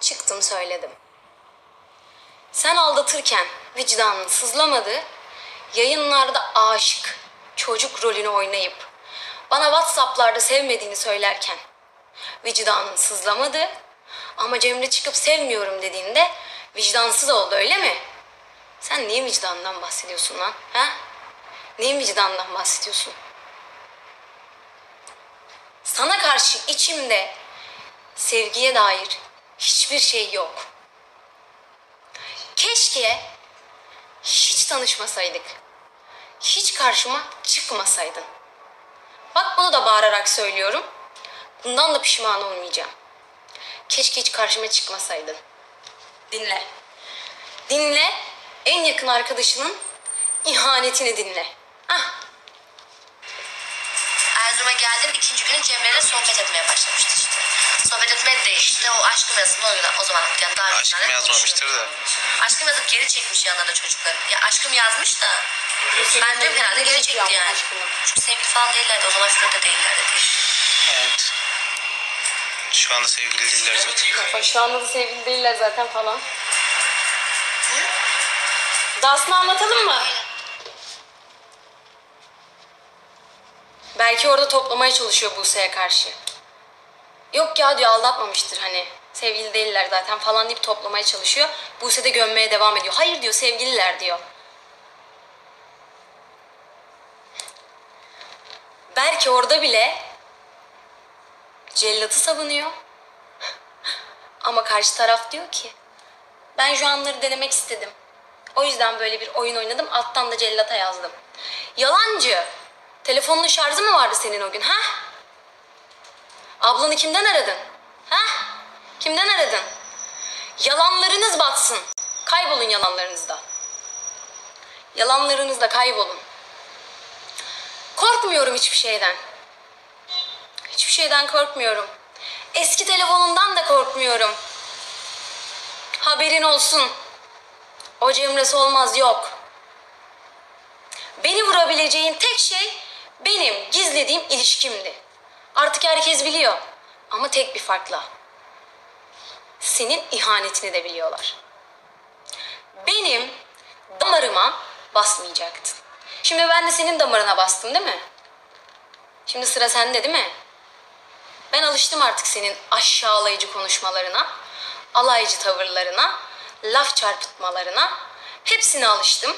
Çıktım söyledim. Sen aldatırken vicdanın sızlamadı, yayınlarda aşık, çocuk rolünü oynayıp bana Whatsapp'larda sevmediğini söylerken vicdanın sızlamadı ama Cemre çıkıp sevmiyorum dediğinde vicdansız oldu öyle mi? Sen niye vicdandan bahsediyorsun lan? Ha? Neyin vicdandan bahsediyorsun? Sana karşı içimde sevgiye dair hiçbir şey yok. Keşke hiç tanışmasaydık. Hiç karşıma çıkmasaydın. Bak bunu da bağırarak söylüyorum. Bundan da pişman olmayacağım. Keşke hiç karşıma çıkmasaydın. Dinle. Dinle. En yakın arkadaşının ihanetini dinle. Ah, Erzurum'a geldim ikinci günü Cemre'yle sohbet etmeye başlamıştı işte. Sohbet etmeye de işte o aşkım yazısını o, o zaman yani daha Aşkım yazmamıştır da. Aşkım yazıp geri çekmiş yanlarına çocukların. Ya aşkım yazmış da ben de herhalde geri çekti yani. Aşkını. Çünkü sevgili falan değillerdi o zaman flörte değillerdi diye. Evet. Şu anda sevgili değiller zaten. Şu anda da sevgili değiller zaten falan. Dahasını anlatalım mı? Belki orada toplamaya çalışıyor Buse'ye karşı. Yok ya diyor aldatmamıştır hani. Sevgili değiller zaten falan deyip toplamaya çalışıyor. Buse de gömmeye devam ediyor. Hayır diyor sevgililer diyor. Belki orada bile cellatı savunuyor. Ama karşı taraf diyor ki ben şu anları denemek istedim. O yüzden böyle bir oyun oynadım. Alttan da cellata yazdım. Yalancı. Telefonun şarjı mı vardı senin o gün ha? Ablanı kimden aradın? Ha? Kimden aradın? Yalanlarınız batsın. Kaybolun yalanlarınızda. Yalanlarınızda kaybolun. Korkmuyorum hiçbir şeyden. Hiçbir şeyden korkmuyorum. Eski telefonundan da korkmuyorum. Haberin olsun. O Cemre'si olmaz yok. Beni vurabileceğin tek şey benim gizlediğim ilişkimdi. Artık herkes biliyor. Ama tek bir farkla. Senin ihanetini de biliyorlar. Benim damarıma basmayacaktın. Şimdi ben de senin damarına bastım değil mi? Şimdi sıra sende değil mi? Ben alıştım artık senin aşağılayıcı konuşmalarına, alaycı tavırlarına, laf çarpıtmalarına. Hepsine alıştım.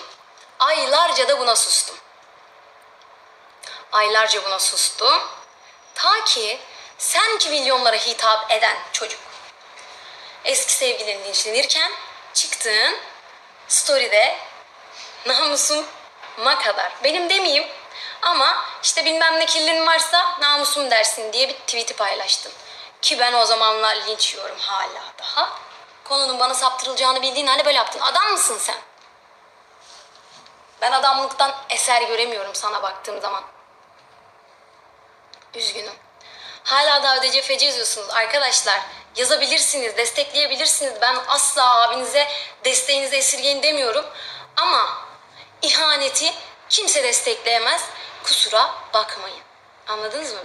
Aylarca da buna sustum. Aylarca buna sustum. Ta ki sen ki milyonlara hitap eden çocuk. Eski sevgilin linçlenirken çıktığın story'de namusuma kadar. Benim demeyeyim ama işte bilmem ne kirlin varsa namusum dersin diye bir tweet'i paylaştım. Ki ben o zamanlar linç yiyorum hala daha. Konunun bana saptırılacağını bildiğin halde böyle yaptın. Adam mısın sen? Ben adamlıktan eser göremiyorum sana baktığım zaman. Üzgünüm. Hala da ödece feci yazıyorsunuz arkadaşlar. Yazabilirsiniz, destekleyebilirsiniz. Ben asla abinize desteğinizi esirgeyin demiyorum. Ama ihaneti kimse destekleyemez. Kusura bakmayın. Anladınız mı?